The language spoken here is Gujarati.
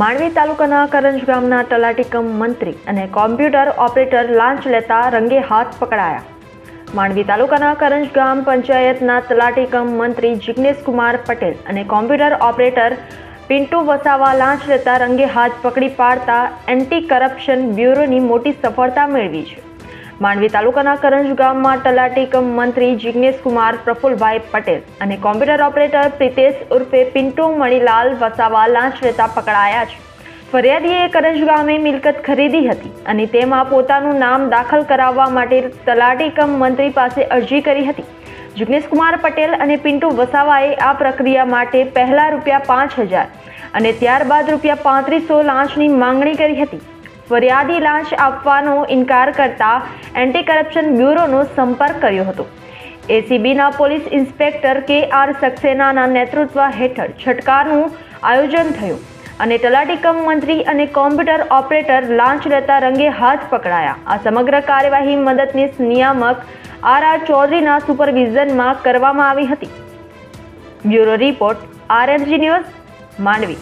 માંડવી તાલુકાના કરંજ ગામના તલાટીકમ મંત્રી અને કોમ્પ્યુટર ઓપરેટર લાંચ લેતા રંગે હાથ પકડાયા. માંડવી તાલુકાના કરંજ ગામ પંચાયતના તલાટીકમ મંત્રી જિગ્નેશ કુમાર પટેલ અને કોમ્પ્યુટર ઓપરેટર પિન્ટુ વસાવા લાંચ લેતા રંગે હાથ પકડી પાડતા એન્ટી કરપ્શન બ્યુરોની મોટી સફળતા મેળવી છે. માંડવી તાલુકાના કરંજ ગામમાં તલાટી કમ મંત્રી જિગ્નેશ કુમાર, પ્રફુલભાઈ પટેલ અને કોમ્પ્યુટર ઓપરેટર પ્રિતેશ ઉર્ફે પિન્ટુ મણીલાલ વસાવા લાંચ લેતા પકડાયા છે. ફરિયાદીએ કરંજ ગામે મિલકત ખરીદી હતી અને તેમાં પોતાનું નામ દાખલ કરાવવા માટે તલાટી કમ મંત્રી પાસે અરજી કરી હતી. જિગ્નેશ કુમાર પટેલ અને પિન્ટુ વસાવાએ આ પ્રક્રિયા માટે પહેલા રૂપિયા પાંચ હજાર અને ત્યારબાદ રૂપિયા પાંત્રીસો લાંચની માંગણી કરી હતી. ફરિયાદી લાંચ આપવાનો ઇનકાર કરતા એન્ટી કરપ્શન બ્યુરોનો સંપર્ક કર્યો હતો. એસીબીના પોલીસ ઇન્સ્પેક્ટર કે આર સક્સેનાના નેતૃત્વ હેઠળ છટકારનું આયોજન થયું અને તલાટી કમ મંત્રી અને કોમ્પ્યુટર ઓપરેટર લાંચ લેતા રંગે હાથ પકડાયા. આ સમગ્ર કાર્યવાહી મદદનીશ નિયામક આર આર ચૌધરીના સુપરવિઝનમાં કરવામાં આવી હતી. Bureau report RMG news Mandvi.